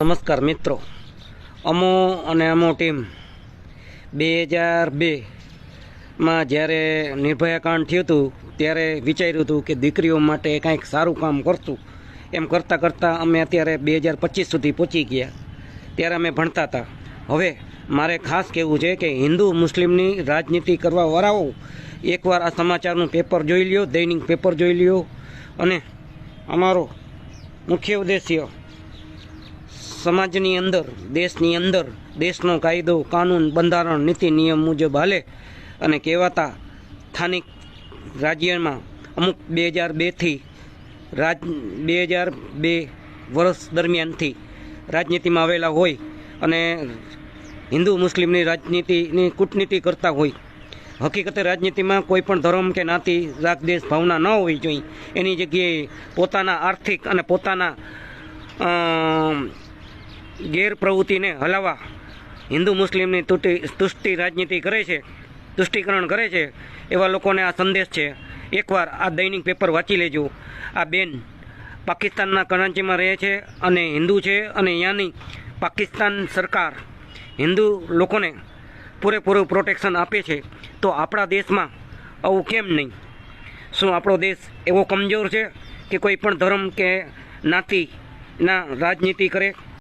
નમસ્કાર મિત્રો. અમો અને અમો ટીમ બે હજાર બેમાં જ્યારે નિર્ભયા કાંડ થયું હતું, ત્યારે વિચાર્યું હતું કે દીકરીઓ માટે કાંઈક સારું કામ કરશું. એમ કરતાં કરતાં અમે અત્યારે બે હજાર પચીસ સુધી પહોંચી ગયા. ત્યારે અમે ભણતા હતા. હવે મારે ખાસ કહેવું છે કે હિન્દુ મુસ્લિમની રાજનીતિ કરવા વરાવો એકવાર આ સમાચારનું પેપર જોઈ લ્યો, દૈનિક પેપર જોઈ લ્યો અને અમારો મુખ્ય ઉદ્દેશ્ય સમાજની અંદર, દેશની અંદર, દેશનો કાયદો, કાનૂન, બંધારણ, નીતિ, નિયમ મુજબ હાલે અને કહેવાતા સ્થાનિક રાજ્યમાં અમુક બે હજાર બેથી રાજ, બે હજાર બે વર્ષ દરમિયાનથી રાજનીતિમાં આવેલા હોય અને હિન્દુ મુસ્લિમની રાજનીતિની કૂટનીતિ કરતા હોય. હકીકતે રાજનીતિમાં કોઈ પણ ધર્મ કે નાતી રાગદેશ ભાવના ન હોવી જોઈએ. એની જગ્યાએ પોતાના આર્થિક અને પોતાના ગેરપ્રવૃત્તિને હલાવવા હિન્દુ મુસ્લિમની તૂટી તુષ્ટિ રાજનીતિ કરે છે, તુષ્ટિકરણ કરે છે, એવા લોકોને આ સંદેશ છે. એકવાર આ દૈનિક પેપર વાંચી લેજો. આ બેન પાકિસ્તાનના કરાંચીમાં રહે છે અને હિન્દુ છે અને અહીંયાની પાકિસ્તાન સરકાર હિન્દુ લોકોને પૂરેપૂરું પ્રોટેક્શન આપે છે, તો આપણા દેશમાં આવું કેમ નહીં? શું આપણો દેશ એવો કમજોર છે કે કોઈ પણ ધર્મ કે નાતિના રાજનીતિ કરે?